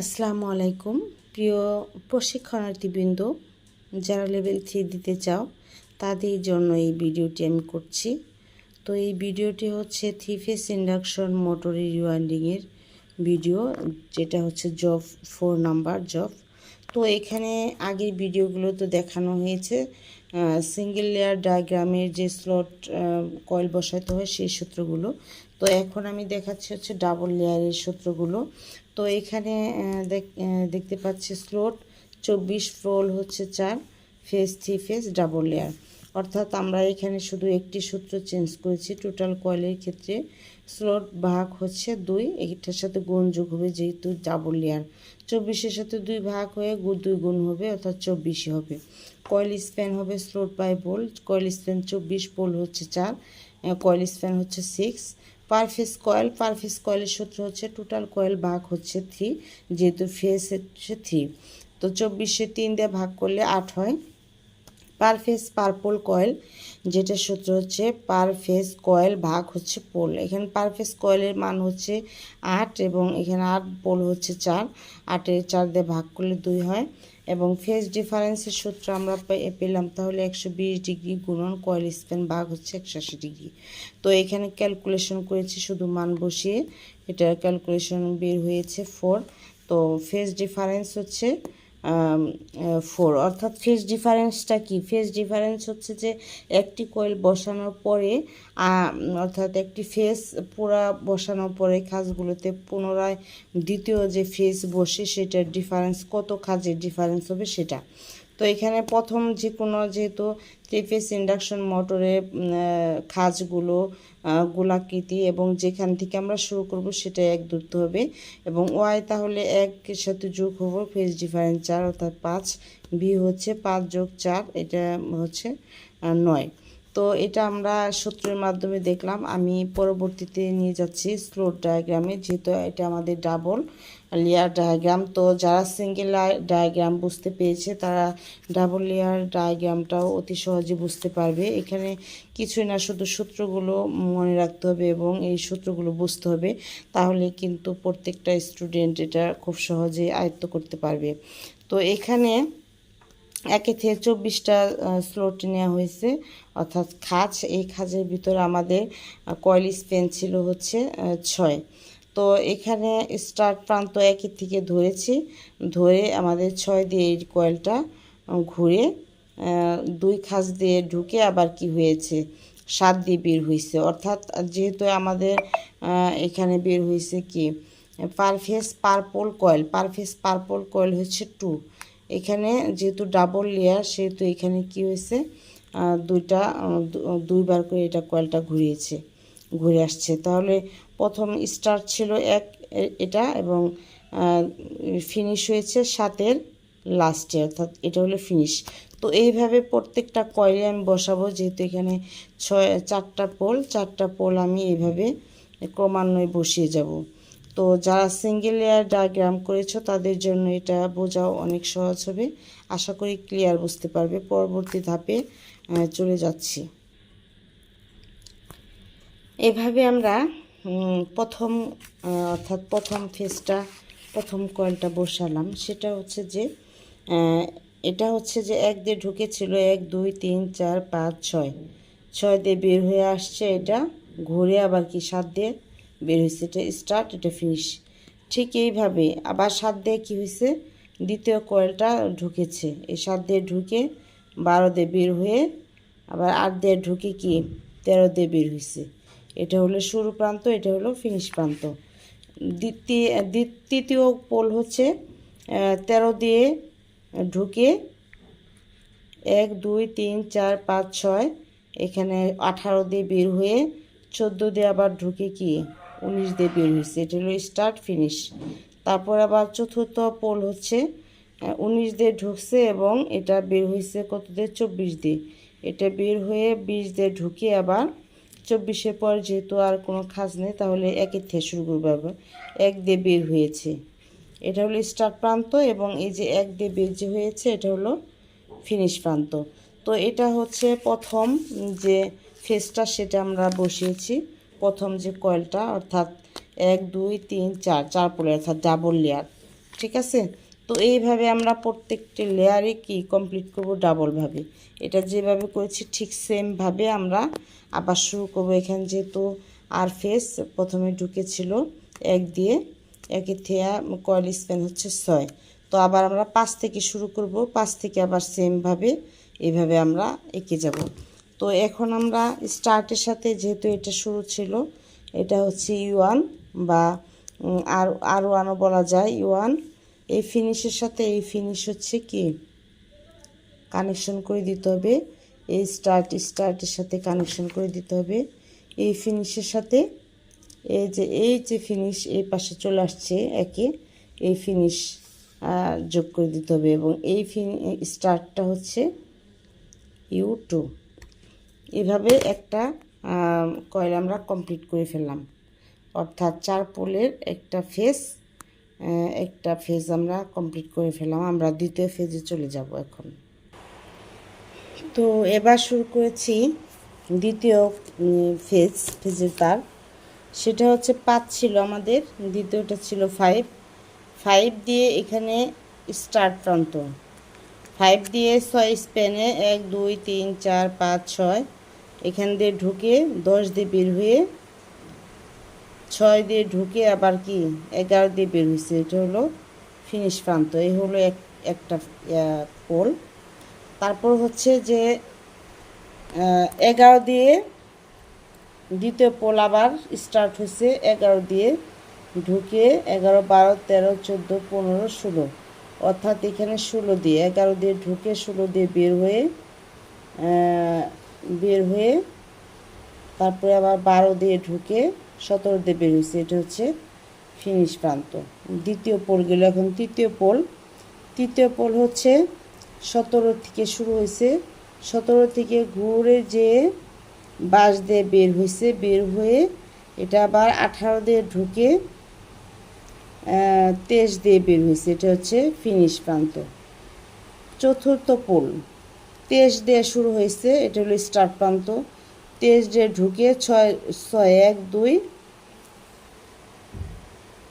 আসসালামু আলাইকুম। প্রিয় প্রশিক্ষণার্থীবৃন্দ, যারা লেভেল থ্রি দিতে চাও, তাদের জন্য এই ভিডিওটি আমি করছি। তো এই ভিডিওটি হচ্ছে থ্রি ফেস ইন্ডাকশন মোটরের রিওয়াইন্ডিংয়ের ভিডিও যেটা হচ্ছে জব ফোর নাম্বার জব তো এখানে আগের ভিডিওগুলো তো দেখানো হয়েছে। সিঙ্গেল লেয়ার ডায়াগ্রামের যে স্লট কয়েল বসাতে হয় সেই সূত্রগুলো। তো এখন আমি দেখাচ্ছি হচ্ছে ডাবল লেয়ারের সূত্রগুলো। তো এখানে দেখ- দেখতে পাচ্ছি স্লোট চব্বিশ ফ্লোল হচ্ছে চার phase three phase double layer অর্থাৎ আমরা এখানে শুধু একটি সূত্র চেঞ্জ করেছি টোটাল কয়েলের ক্ষেত্রে। স্লোট ভাগ হচ্ছে দুই, এটার সাথে গুণ যোগ হবে যেহেতু ডাবল লেয়ার চব্বিশের সাথে দুই ভাগ হয়ে দুই গুণ হবে, অর্থাৎ চব্বিশই হবে। কয়েল স্প্যান হবে slot by pole coil span চব্বিশ পোল হচ্ছে চার কয়েল স্প্যান হচ্ছে six per phase coil per phase কয়েলের সূত্র হচ্ছে টোটাল কয়েল ভাগ হচ্ছে থ্রি যেহেতু ফেস হচ্ছে থ্রি তো চব্বিশে তিন দিয়ে ভাগ করলে আট হয়। Per phase per pole coil, যেটা সূত্র হচ্ছে পার ফেস কয়েল ভাগ হচ্ছে পোল। এখানে পার ফেস কয়েলের মান হচ্ছে আট এবং এখানে আট পোল হচ্ছে চার। আটের চার দিয়ে ভাগ করলে দুই হয় এবং ফেস ডিফারেন্সের সূত্র আমরা পেলাম তাহলে একশো বিশ ডিগ্রি গুণন কয়েল স্প্যান ভাগ হচ্ছে একশো আশি ডিগ্রি। তো এখানে ক্যালকুলেশন করেছি শুধু মান বসিয়ে, এটা ক্যালকুলেশন বের হয়েছে ফোর। তো ফেস ডিফারেন্স হচ্ছে ফোর অর্থাৎ ফেস ডিফারেন্সটা কি? ফেস ডিফারেন্স হচ্ছে যে একটি কয়েল বসানোর পরে অর্থাৎ একটি ফেস পুরা বসানোর পরে খাজগুলোতে পুনরায় দ্বিতীয় যে ফেস বসে সেটার ডিফারেন্স কত খাজের ডিফারেন্স হবে সেটা। তো এখানে প্রথম যে কোনো যেহেতু থ্রি ফেস ইন্ডাকশন মোটরের খাঁজগুলো গোলাকৃতি এবং যেখান থেকে আমরা শুরু করব সেটা এক ধরতে হবে এবং ওয়াই তাহলে একের সাথে যোগ হবে ফেস ডিফারেন্স চার অর্থাৎ পাঁচ বি হচ্ছে পাঁচ যোগ চার, এটা হচ্ছে নয়। তো এটা আমরা সূত্রের মাধ্যমে দেখলাম। আমি পরবর্তীতে নিয়ে যাচ্ছি স্লোট ডায়াগ্রামে যেহেতু এটা আমাদের ডাবল লেয়ার ডায়াগ্রাম তো যারা সিঙ্গেল ডায়াগ্রাম বুঝতে পেরেছে, তারা ডাবল লেয়ার ডায়াগ্রামটাও অতি সহজে বুঝতে পারবে। এখানে কিছুই না, শুধু সূত্রগুলো মনে রাখতে হবে এবং এই সূত্রগুলো বুঝতে হবে, তাহলে কিন্তু প্রত্যেকটা স্টুডেন্ট এটা খুব সহজে আয়ত্ত করতে পারবে। তো এখানে একে থেকে চব্বিশটা স্লোট নেওয়া হয়েছে, অর্থাৎ খাঁজ। এই খাঁজের ভিতরে আমাদের কয়েল স্পেন ছিল হচ্ছে ছয়। তো এখানে স্টার্ট প্রান্ত একের থেকে ধরেছি, ধরে আমাদের ছয় দিয়ে এই কয়েলটা ঘুরে দুই খাঁজ দিয়ে ঢুকে আবার কি হয়েছে? সাত দিয়ে বের হয়েছে অর্থাৎ যেহেতু আমাদের এখানে বের হয়েছে কি? Per phase per pole coil per phase per pole coil হচ্ছে টু। এখানে যেহেতু ডাবল লেয়ার, সেহেতু এখানে কি হয়েছে? দুইটা দুইবার করে এটা কয়েলটা ঘুরিয়েছে, ঘুরে আসছে। তাহলে প্রথম স্টার ছিল এক এটা এবং ফিনিশ হয়েছে সাতের লাস্টে অর্থাৎ এটা হলো ফিনিশ তো এইভাবে প্রত্যেকটা কয়েলে আমি বসাবো, যেহেতু এখানে ছয়, চারটা পোল চারটা পোল আমি এইভাবে ক্রমান্বয়ে বসিয়ে যাব। তো যারা সিঙ্গেল লেয়ার ডায়াগ্রাম করেছ, তাদের জন্য এটা বোঝাও অনেক সহজ হবে। আশা করি ক্লিয়ার বুঝতে পারবে। পরবর্তী ধাপে চলে যাচ্ছি। এভাবে আমরা প্রথম অর্থাৎ প্রথম ফেজটা প্রথম কয়েলটা বসালাম। সেটা হচ্ছে যে এটা হচ্ছে যে এক দিয়ে ঢুকেছিল এক, দুই, তিন, চার, পাঁচ, ছয়। ছয় দিয়ে বের হয়ে আসছে এটা, ঘুরে আবার কি সাত দিয়ে বের হয়েছে, এটা স্টার্ট এটা ফিনিশ ঠিক এইভাবে আবার সাত দিয়ে কী হয়েছে, দ্বিতীয় কয়েলটা ঢুকেছে। এই সাত দিয়ে ঢুকে বারো দিয়ে বের হয়ে আবার আট দিয়ে ঢুকে কি তেরো দিয়ে বের হয়েছে। এটা হলো শুরু প্রান্ত এটা হলো ফিনিশ প্রান্ত। তৃতীয় পোল হচ্ছে আহ, তেরো দিয়ে ঢুকে এক দুই তিন চার পাঁচ ছয় এখানে আঠারো দিয়ে বের হয়ে চোদ্দ দিয়ে আবার ঢুকে কি? উনিশ দিয়ে বের হয়েছে এটা হলো স্টার্ট ফিনিশ তারপর আবার চতুর্থ পোল হচ্ছে উনিশ দিয়ে ঢুকছে এবং এটা বের হয়েছে কত দিয়ে? চব্বিশ দিয়ে। এটা বের হয়ে বিশ দিয়ে ঢুকে আবার চব্বিশের পর যেহেতু আর কোনো খাজ নেই, তাহলে একের থেকে শুরু করব এক দিয়ে বের হয়েছে। এটা হলো স্টার্ট প্রান্ত এবং এই যে এক দিয়ে বের যে হয়েছে, এটা হলো ফিনিশ প্রান্ত। তো এটা হচ্ছে প্রথম যে ফেসটা সেটা আমরা বসিয়েছি। প্রথম যে কয়েলটা, অর্থাৎ এক, দুই, তিন, চার চার পোলে অর্থাৎ ডাবল লেয়ার ঠিক আছে? তো এইভাবে আমরা প্রত্যেকটি লেয়ারে কি কমপ্লিট করব? ডাবলভাবে এটা যেভাবে করেছি, ঠিক সেমভাবে আমরা আবার শুরু করব। এখানে যেহেতু আর ফেস প্রথমে ঢুকেছিল, এক দিয়ে, একে থেয়া কয়েল স্প্যান হচ্ছে ছয়। তো আবার আমরা পাঁচ থেকে শুরু করব, পাঁচ থেকে আবার সেমভাবে এইভাবে আমরা এঁকে যাব। তো এখন আমরা স্টার্টের সাথে যেহেতু এটা শুরু ছিল, এটা হচ্ছে ইউয়ান বা আর আর ওয়ানও বলা যায় ইউয়ান এই ফিনিশের সাথে এই ফিনিশ হচ্ছে কি? কানেকশন করে দিতে হবে। এই স্টার্ট স্টার্টের সাথে কানেকশন করে দিতে হবে। এই ফিনিশের সাথে এই যে এই যে ফিনিশ এই পাশে চলে আসছে একে, এই ফিনিশ যোগ করে দিতে হবে এবং এই ফিনি স্টার্টটা হচ্ছে ইউ টু এভাবে একটা কয়েল আমরা কমপ্লিট করে ফেললাম। অর্থাৎ চার পোলের একটা ফেস একটা ফেজ আমরা কমপ্লিট করে ফেলাম আমরা দ্বিতীয় ফেজে চলে যাব এখন। তো এবার শুরু করেছি দ্বিতীয় ফেজ ফেজের তার সেটা হচ্ছে পাঁচ ছিল আমাদের, দ্বিতীয়টা ছিল ফাইভ ফাইভ দিয়ে এখানে স্টার্ট প্রান্ত। ফাইভ দিয়ে ছয় স্পেনে এক, দুই, তিন, চার, পাঁচ, ছয়। এখান দিয়ে ঢুকে দশ দিয়ে বের হয়ে ছয় দিয়ে ঢুকে আবার কি, এগারো দিয়ে বের হয়েছে এটা হলো ফিনিশ প্রান্ত, এই হলো এক, একটা পোল তারপর হচ্ছে যে এগারো দিয়ে দ্বিতীয় পোল আবার স্টার্ট হয়েছে, এগারো দিয়ে ঢুকে এগারো, বারো, তেরো, চোদ্দ, পনেরো, ষোলো। অর্থাৎ এখানে ষোলো দিয়ে, এগারো দিয়ে ঢুকে ষোলো দিয়ে বের হয়ে বের হয়ে তারপরে আবার বারো দিয়ে ঢুকে সতেরো দিয়ে বের হয়েছে এটা হচ্ছে ফিনিশ প্রান্ত। দ্বিতীয় পোল গেল এখন, তৃতীয় পোল। তৃতীয় পোল হচ্ছে সতেরো থেকে শুরু হয়েছে। সতেরো থেকে ঘুরে যে বাঁশ দিয়ে বের হয়েছে, বের হয়ে এটা আবার আঠারো দিয়ে ঢুকে তেইশ দিয়ে বের হয়েছে, এটা হচ্ছে ফিনিশ প্রান্ত। চতুর্থ পোল, তেইশ দিয়ে শুরু হয়েছে, এটা হলো স্টার্ট প্রান্ত। তেইশ দিয়ে ঢুকে ছয় ছয়, এক, দুই,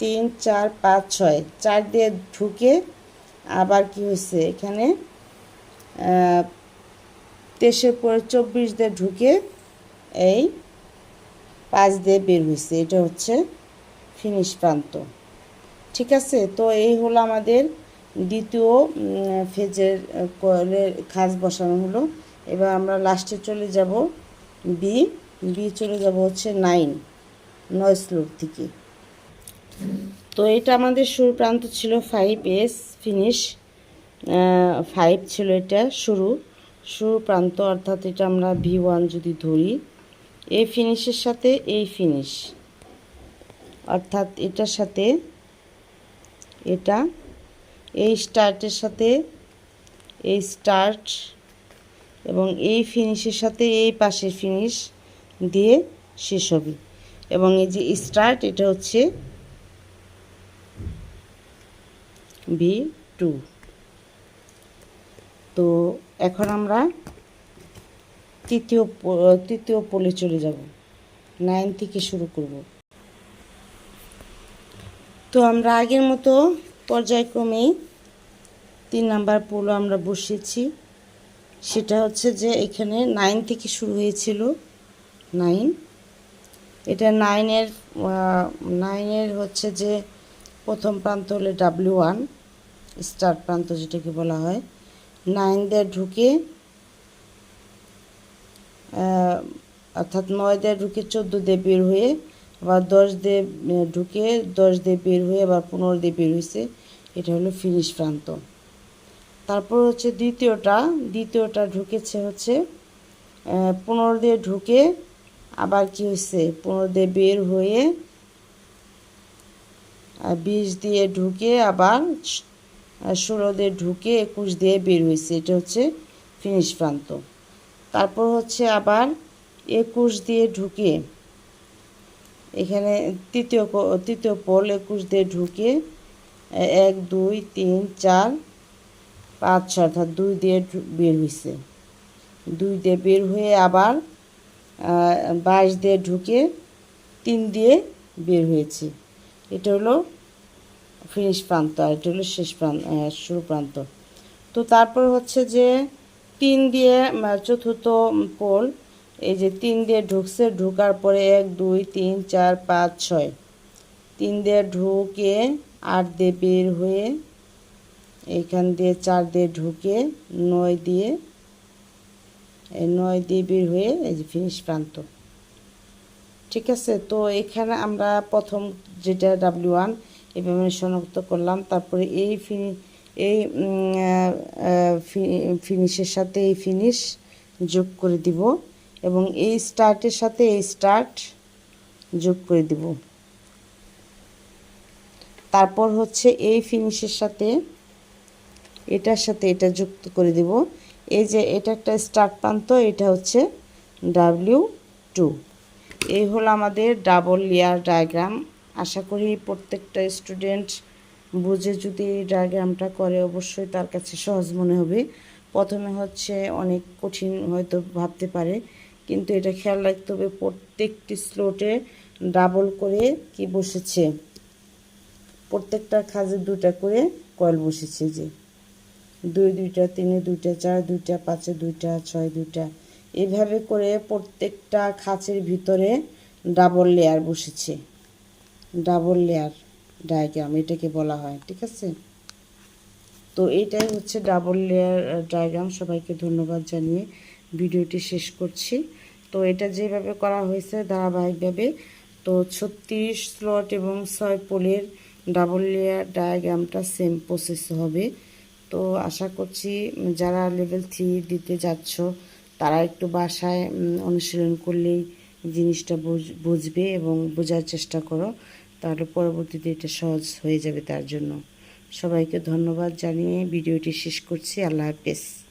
তিন, চার, পাঁচ, ছয়। চার দিয়ে ঢুকে আবার কি হয়েছে এখানে? তেইশের পরে চব্বিশ দিয়ে ঢুকে এই পাঁচ দিয়ে বের হয়েছে। এটা হচ্ছে ফিনিশ প্রান্ত। ঠিক আছে? তো এই হলো আমাদের দ্বিতীয় ফেজের কয়েলের খাস বসানো হলো। এবার আমরা লাস্টে চলে যাব। বি বি চলে যাব হচ্ছে নাইন, নয় স্লোপ থেকে। তো এটা আমাদের শুরু প্রান্ত ছিল ফাইভ এস ফিনিশ ফাইভ ছিল এটা শুরু। শুরু প্রান্ত অর্থাৎ এটা আমরা ভি ওয়ান যদি ধরি এই ফিনিশের সাথে এই ফিনিশ অর্থাৎ এটার সাথে এটা, এই স্টার্টের সাথে এই স্টার্ট এবং এই ফিনিশের সাথে এই পাশের ফিনিশ দিয়ে শেষ হবে। এবং এই যে স্টার্ট এটা হচ্ছে বি টু তো এখন আমরা তৃতীয় তৃতীয় পোলে চলে যাব। নাইন থেকে শুরু করব। তো আমরা আগের মতো পর্যায়ক্রমেই তিন নাম্বার পোল আমরা বসিয়েছি সেটা হচ্ছে যে এখানে নাইন থেকে শুরু হয়েছিল। নাইন এটা নাইনের নাইনের হচ্ছে যে প্রথম প্রান্ত হলে ডাব্লিউ ওয়ান স্টার প্রান্ত যেটাকে বলা হয়। নাইন দিয়ে ঢুকে অর্থাৎ নয় দিয়ে ঢুকে চোদ্দ দিয়ে বের হয়ে আবার দশ আহ, ঢুকে দশ দিয়ে বের হয়ে আবার পনেরো দিয়ে বের হয়েছে। এটা হলো ফিনিশ প্রান্ত। তারপর হচ্ছে দ্বিতীয়টা দ্বিতীয়টা ঢুকেছে হচ্ছে পনেরো দিয়ে ঢুকে আবার কি হয়েছে পনেরো দিয়ে বের হয়ে বিশ দিয়ে ঢুকে আবার ষোলো দিয়ে ঢুকে একুশ দিয়ে বের হয়েছে এটা হচ্ছে ফিনিশ প্রান্ত। তারপর হচ্ছে আবার একুশ দিয়ে ঢুকে, এখানে তৃতীয় তৃতীয় পোল একুশ দিয়ে ঢুকে এক, দুই, তিন, চার পাঁচ ছয় অর্থাৎ দুই দিয়ে বের হয়েছে দুই দিয়ে বের হয়ে আবার বাইশ দিয়ে ঢুকে তিন দিয়ে বের হয়েছে। এটা হলো ফিনিশ প্রান্ত, আর এটা হলো শেষ প্রান্ত শুরু প্রান্ত। তো তারপর হচ্ছে যে তিন দিয়ে চতুর্থ পোল, এই যে তিন দিয়ে ঢুকছে, ঢুকার পরে এক, দুই, তিন, চার, পাঁচ, ছয়। তিন দিয়ে ঢুকে আট দিয়ে বের হয়ে এইখান দিয়ে চার দিয়ে ঢুকে নয় দিয়ে, এই নয় দিয়ে বের হয়ে এই যে ফিনিশ প্রান্ত। ঠিক আছে, তো এখানে আমরা প্রথম যেটা ডাব্লিউ ওয়ান এভাবে শনাক্ত করলাম, তারপরে এই ফিনি, এই ফিনিশের সাথে এই ফিনিশ যোগ করে দিব এবং এই স্টার্টের সাথে এই স্টার্ট যোগ করে দিব। তারপর হচ্ছে এই ফিনিশের সাথে এটার সাথে এটা যুক্ত করে দিব। এই যে এটা একটা স্টার্ট প্রান্ত, এটা হচ্ছে ডাব্লিউ টু এই হলো আমাদের ডাবল লেয়ার ডায়াগ্রাম। আশা করি প্রত্যেকটা স্টুডেন্ট বুঝে যদি এই ডায়াগ্রামটা করে, অবশ্যই তার কাছে সহজ মনে হবে। প্রথমে হচ্ছে অনেক কঠিন হয়তো ভাবতে পারে, কিন্তু এটা খেয়াল রাখতে হবে প্রত্যেকটি স্লোটে ডাবল করে কি বসেছে। প্রত্যেকটা খাজে দুটা করে কয়েল বসেছে যে। দুই, দুইটা, তিনে, দুইটা, চার, দুইটা, পাঁচে, দুইটা, ছয়, দুইটা। এভাবে করে প্রত্যেকটা খাঁচের ভিতরে ডাবল লেয়ার বসেছে। ডাবল লেয়ার ডায়াগ্রাম এটাকে বলা হয়, ঠিক আছে? তো এইটাই হচ্ছে ডাবল লেয়ার ডায়াগ্রাম সবাইকে ধন্যবাদ জানিয়ে ভিডিওটি শেষ করছি। তো এটা যেভাবে করা হয়েছে ধারাবাহিকভাবে, তো ছত্রিশ স্লট এবং ছয় পোলের ডাবল লেয়ার ডায়াগ্রামটা সেম প্রসেস হবে। তো আশা করছি যারা লেভেল থ্রি দিতে যাচ্ছ, তারা একটু বাসায় অনুশীলন করলেই জিনিসটা বুঝ- বুঝবে এবং বোঝার চেষ্টা করো। তাহলে পরবর্তীতে এটা সহজ হয়ে যাবে তার জন্য। সবাইকে ধন্যবাদ জানিয়ে ভিডিওটি শেষ করছি। আল্লাহ হাফেজ।